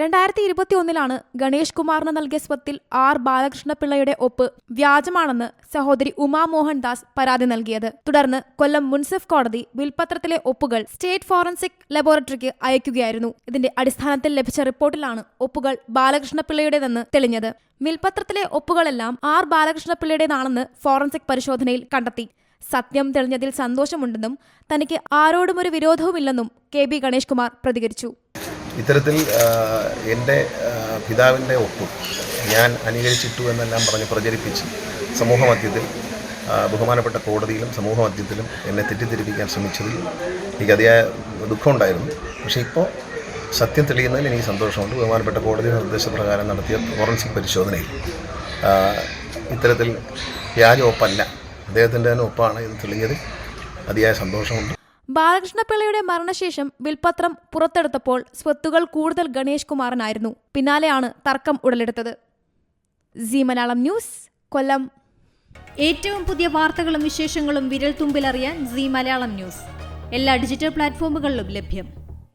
രണ്ടായിരത്തി ഇരുപത്തി ഒന്നിലാണ് ഗണേഷ് കുമാറിന് നൽകിയ സ്വത്തിൽ ആർ ബാലകൃഷ്ണപിള്ളയുടെ ഒപ്പ് വ്യാജമാണെന്ന് സഹോദരി ഉമാ മോഹൻദാസ് പരാതി നൽകിയത്. തുടർന്ന് കൊല്ലം മുൻസിഫ് കോടതി വിൽപത്രത്തിലെ ഒപ്പുകൾ സ്റ്റേറ്റ് ഫോറൻസിക് ലബോറട്ടറിക്ക് അയക്കുകയായിരുന്നു. ഇതിന്റെ അടിസ്ഥാനത്തിൽ ലഭിച്ച റിപ്പോർട്ടിലാണ് ഒപ്പുകൾ ബാലകൃഷ്ണപിള്ളയുടേതെന്ന് തെളിഞ്ഞത്. വിൽപത്രത്തിലെ ഒപ്പുകളെല്ലാം ആർ ബാലകൃഷ്ണപിള്ളയുടേതാണെന്ന് ഫോറൻസിക് പരിശോധനയിൽ കണ്ടെത്തി. സത്യം തെളിഞ്ഞതിൽ സന്തോഷമുണ്ടെന്നും തനിക്ക് ആരോടും ഒരു വിരോധവുമില്ലെന്നും കെ ബി ഗണേഷ് കുമാർ പ്രതികരിച്ചു. ഇത്തരത്തിൽ എന്റെ പിതാവിന്റെ ഒപ്പ് ഞാൻ അനുകരിച്ചിട്ടു എന്നെല്ലാം പറഞ്ഞ് പ്രചരിപ്പിച്ച് സമൂഹ മധ്യത്തിൽ ബഹുമാനപ്പെട്ട കോടതിയിലും സമൂഹ മധ്യത്തിലും എന്നെ തെറ്റിദ്ധരിപ്പിക്കാൻ ശ്രമിച്ചതിൽ എനിക്ക് അതിയായ ദുഃഖമുണ്ടായിരുന്നു. പക്ഷേ ഇപ്പോൾ സത്യം തെളിയുന്നതിൽ എനിക്ക് സന്തോഷമുണ്ട്. ബഹുമാനപ്പെട്ട കോടതി നിർദ്ദേശപ്രകാരം നടത്തിയ ഫോറൻസിക് പരിശോധനയിൽ ഇത്തരത്തിൽ വ്യാജ ഒപ്പല്ല. അദ്ദേഹത്തിന്റെ തന്നെ ഒപ്പാണ് ഇത് തെളിഞ്ഞതിൽ അതിയായ സന്തോഷമുണ്ട്. ബാലകൃഷ്ണപിള്ളയുടെ മരണശേഷം വിൽപത്രം പുറത്തെടുത്തപ്പോൾ സ്വത്തുകൾ കൂടുതൽ ഗണേഷ് കുമാറിനായിരുന്നു. പിന്നാലെയാണ് തർക്കം ഉടലെടുത്തത്. Zee Malayalam news Kollam. ഏറ്റവും പുതിയ വാർത്തകളും വിശേഷങ്ങളും വിരൽ തുമ്പിലറിയാൻ സി മലയാളം ന്യൂസ്. എല്ലാ ഡിജിറ്റൽ പ്ലാറ്റ്ഫോമുകളിലും ലഭ്യം.